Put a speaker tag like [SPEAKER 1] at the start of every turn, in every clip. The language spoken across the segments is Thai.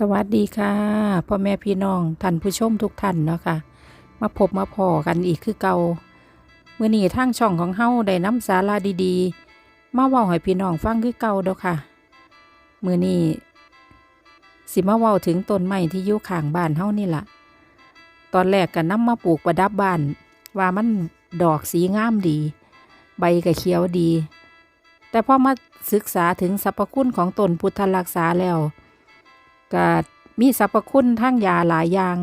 [SPEAKER 1] สวัสดีค่ะพ่อแม่พี่น้องท่านผู้ชมทุกท่านเนาะค่ะ มาพบมาพอกันอีกคือเก่าเมื่อนี้ทางช่องของเฮาได้น้ำสาระดีๆ มาเว้าให้พี่น้องฟังคือเก่าเด้อค่ะมื่อนี้สิมาเว้าถึงต้นไม้ที่อยู่ข้างบ้านเฮานี่ล่ะ ตอนแรกก็นำมาปลูกประดับบ้าน ว่ามันดอกสีงามดี ใบก็เขียวดี แต่พอมาศึกษาถึงสรรพคุณของต้นพุทธรักษาแล้ว ก็มีสรรพคุณทั้งยาหลายอย่าง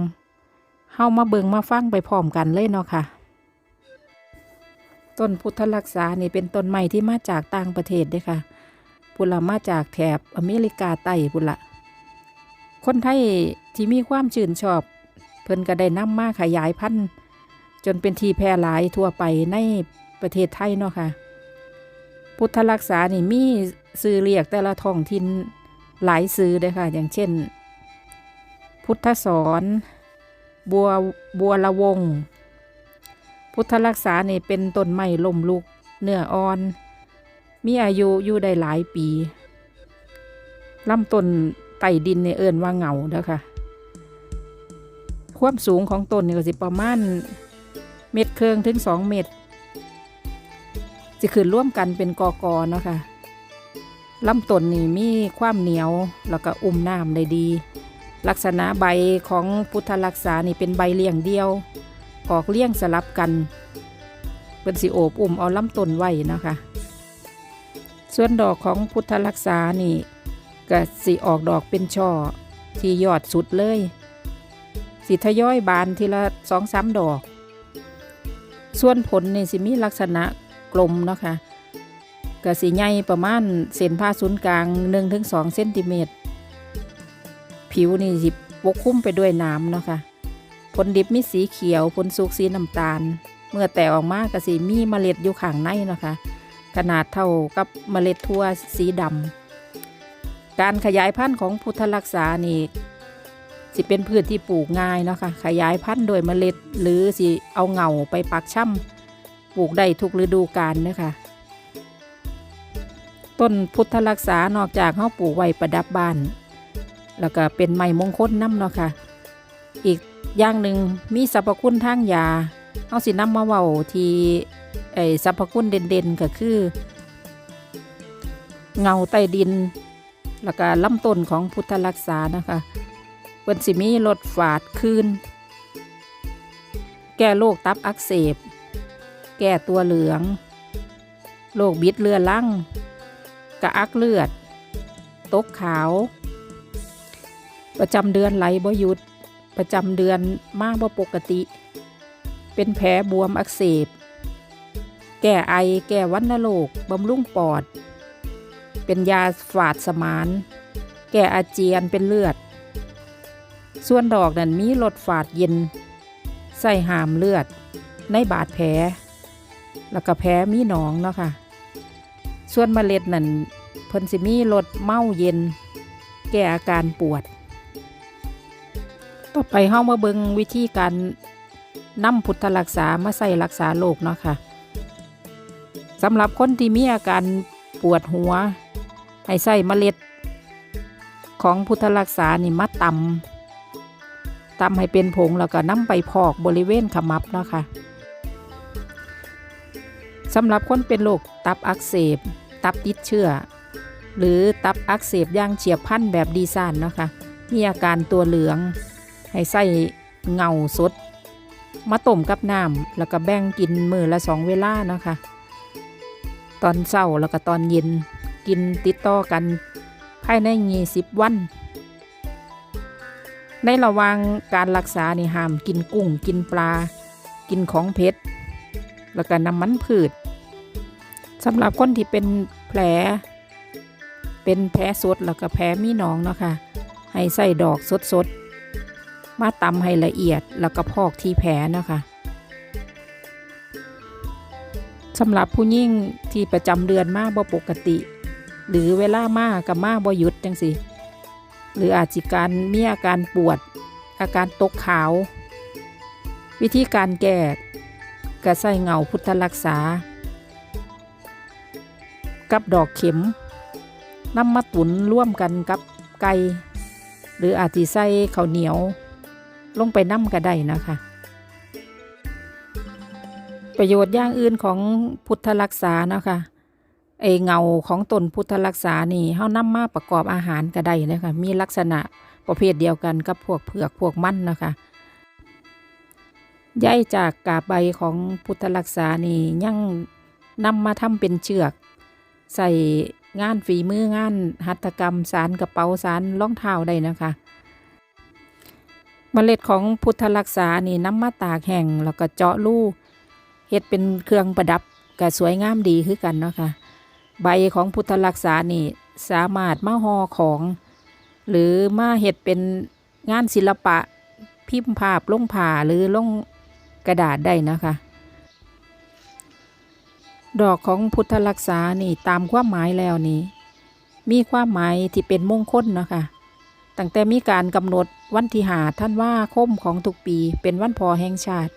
[SPEAKER 1] เฮามาเบิงมาฟังไปพร้อมกันเลยเนาะค่ะ ต้นพุทธรักษานี่เป็นต้นไม้ที่มาจากต่างประเทศเด้ค่ะพุละมาจากแถบอเมริกาใต้พุนละคนไทยที่มีความชื่นชอบ เพิ่นก็ได้นำมาขยายพันธุ์จนเป็นที่แพร่หลายทั่วไปในประเทศไทยเนาะค่ะ พุทธรักษานี่มีซื้อเรียกแต่ละท้องถิ่น หลายซื้อเลยค่ะ อย่างเช่น พุทธสอนบัวบัวละวง พุทธรักษาเนี่เป็นต้นไม้ลมลุก เนื้ออ่อน มีอายุอยู่ได้หลายปีลำต้นไต่ดินเนี่ยเอินว่าเหงาเด้อค่ะ ความสูงของต้นนี่ก็สิประมาณเม็ดเครื่องถึงสองเม็ดจะขึ้นร่วมกันเป็นกอกอเนาะค่ะ ลำต้นนี่มีความเหนียวแล้วก็อุ้มน้ำได้ดี ลักษณะใบของพุทธรักษานี่เป็นใบเลี่ยงเดียว ออกเลี่ยงสลับกันเป็นสีโอบอุ้มเอาลำต้นไว้นะคะ ส่วนดอกของพุทธรักษานี่ก็สีออกดอกเป็นช่อที่ยอดสุดเลยสีทยอยบานทีละสองสามดอก ส่วนผลนี่สิมีลักษณะกลมนะคะ กระสีใหญ่ประมาณเส้นผ่าศูนย์กลาง1-2ถึงเซนติเมตรผิวนี่สิปกคลุมไปด้วยน้ำเนาะค่ะผลดิบมีสีเขียวผลสุกสีน้ำตาล เมื่อแตกออกมากระสีมีเมล็ดอยู่ข้างในเนาะค่ะขนาดเท่ากับเมล็ดทั่วสีดำการขยายพันธุ์ของพุทธรักษานี่สิเป็นพืชที่ปลูกง่ายเนาะค่ะขยายพันธุ์โดยเมล็ดหรือสิเอาเงาไปปักช่ำปลูกได้ทุกฤดูกาลเนาะค่ะ ต้นพุทธรักษานอกจากเขาปลูกไว้ประดับบ้าน แล้วก็เป็นไม้มงคลน้ำเนาะค่ะ อีกอย่างหนึ่งมีสรรพคุณทางยาเอาสิน้ำมาเว้าที่ไอ้สรรพคุณเด่นๆก็คือ เงาใต้ดิน แล้วก็ลำต้นของพุทธรักษานะคะเปิ้นสิมีลดฝาดคืนแก้โรคตับอักเสบ แก้ตัวเหลือง โรคบิดเรือลัง กระอักเลือด ตกขาว ประจำเดือนไหลบ่หยุด ประจำเดือนมากบ่ปกติ เป็นแผลบวมอักเสบ แก้ไอ แก้วัณโรคบำรุงปอด เป็นยาฝาดสมาน แก้อาเจียนเป็นเลือด ส่วนดอกนั้นมีรสฝาดเย็น ใส่หามเลือด ในบาดแผล แล้วก็แผลมีหนองเนาะค่ะ ส่วนเมล็ดนั่นเพิ่นสิมีรสเมาเย็น แก้อาการปวด ต่อไปเฮามาเบิงวิธีการนำพุทธรักษามาใส่รักษาโรคเนาะค่ะสำหรับคนที่มีอาการปวดหัว ให้ใส่เมล็ด ของพุทธรักษานี่มาตำตำให้เป็นผงแล้วก็นำไปพอกบริเวณขมับเนาะค่ะสำหรับคนเป็นโรคตับอักเสบ ตับติดเชื้อ หรือตับอักเสบย่างเฉียบพลันแบบดีซ่านเนาะคะมีอาการตัวเหลือง ให้ใส่เงาสด มาต้มกับน้ำแล้วก็แบ่งกินมือละสองเวลาเนาะคะตอนเช้าแล้วก็ตอนเย็นกินติดต่อกันภายในยี่สิบวัน ในระหว่างการรักษานี่ห้ามกินกุ้งกินปลา กินของเผ็ดแล้วก็น้ำมันพืช สำหรับคนที่เป็นแผล เป็นแผลสดแล้วก็แผลมีหนองเนาะค่ะ ให้ใส่ดอกสดๆ มาตำให้ละเอียดแล้วก็พอกที่แผลเนาะค่ะสำหรับผู้ยิ่งที่ประจำเดือนมากบ่ปกติ หรือเวลามากกับมากบ่หยุดจังสิหรืออาจจิการมีอาการปวด อาการตกขาว วิธีการแก้กระใส่เงาพุทธรักษา กับดอกเข็มนำมาตุนร่วมกันกับไก่หรืออาจสิใส่ข้าวเหนียว ลงไปน้ำก็ได้นะคะ ประโยชน์อย่างอื่นของพุทธรักษานะคะไอเงาของต้นพุทธรักษานี่เฮานำมาประกอบอาหารก็ได้นะคะมีลักษณะประเภทเดียวกันกับพวกเผือกพวกมันนะคะใยจากกาบใบของพุทธรักษานี่ยังนำมาทำเป็นเชือก ใส่งานฝีมืองานหัตถกรรมสารกระเป๋าสารรองเท้าได้นะคะเมล็ดของพุทธรักษานี่น้ำมาตากแห้งแล้วก็เจาะรูเฮ็ดเป็นเครื่องประดับก็สวยงามดีคือกันเนาะค่ะใบของพุทธรักษานี่สามารถมาห่อของ หรือมาเฮ็ดเป็นงานศิลปะพิมพ์ภาพลงผ่าหรือลงกระดาษได้นะคะ ดอกของพุทธรักษานี่ตามความหมายแล้วนี่ มีความหมายที่เป็นมงคลเนาะคะตั้งแต่มีการกำหนดวันที่หาท่านว่าคมของทุกปีเป็นวันพอแห่งชาติ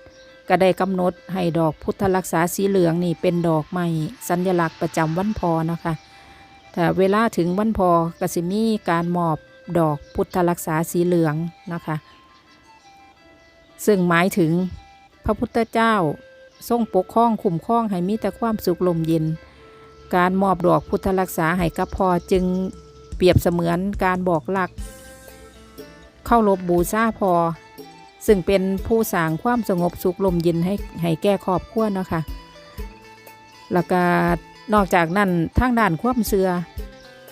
[SPEAKER 1] ก็ได้กำหนดให้ดอกพุทธรักษาสีเหลืองนี่เป็นดอกไม้สัญลักษณ์ประจำวันพอนะคะแต่เวลาถึงวันพอก็สิมีการมอบดอกพุทธรักษาสีเหลืองนะคะ ซึ่งหมายถึงพระพุทธเจ้า ทรงปกครองคุ้มครองให้มีแต่ความสุขลมเย็น การมอบดอกพุทธรักษาให้กับพอจึงเปรียบเสมือนการบอกหลัก เข้ารบบูชาพอ ซึ่งเป็นผู้สร้างความสงบสุขลมเย็นให้ให้แก่ครอบครัวเนาะคะแล้วก็นอกจากนั้นทางด้านความเสือ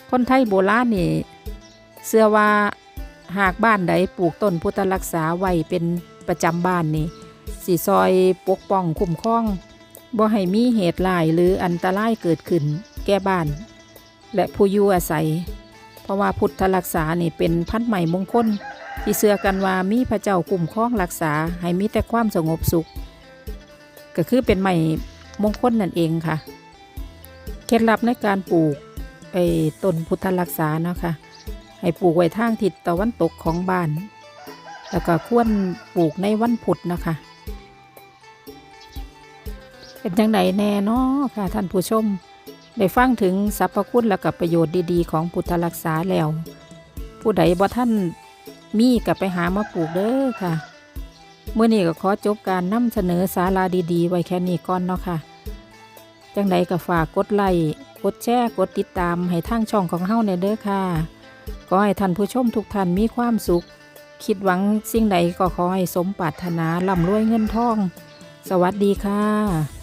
[SPEAKER 1] คนไทยโบราณนี่เสือว่าหากบ้านใดปลูกต้นพุทธรักษาไว้เป็นประจำบ้านนี่ สีซอยปกป้องคุ้มครองบ่ให้มีเหตุร้ายหรืออันตรายเกิดขึ้น แก่บ้าน และผู้อยู่อาศัย เพราะว่าพุทธรักษานี่เป็นพันธุ์ใหม่มงคลที่เชื่อกันว่ามีพระเจ้าคุ้มครองรักษาให้มีแต่ความสงบสุข ก็คือเป็นใหม่มงคลนั่นเองค่ะเคล็ดลับในการปลูกไอ้ต้นพุทธรักษานะคะให้ปลูกไว้ทางทิศตะวันตกของบ้าน แล้วก็ควรปลูกในวันพุธนะคะ เป็นจังไดแน่เนาะค่ะท่านผู้ชม ได้ฟังถึงสรรพคุณและกับประโยชน์ดีๆ ของพุทธรักษาแล้ว ผู้ใดบ่ท่านมีกับไปหามาปลูกเด้อค่ะเมื่อนี้ก็ขอจบการนำเสนอสาราดีๆ ไว้แค่นี้ก่อนเนาะค่ะ จังใดก็ฝากกดไลค์กดแชร์กดติดตามให้ทางช่องของเฮาในเด้อค่ะ ก็ให้ท่านผู้ชมทุกท่านมีความสุข คิดหวังสิ่งใดก็ขอให้สมปรารถนาร่ำรวยเงินทอง สวัสดีค่ะ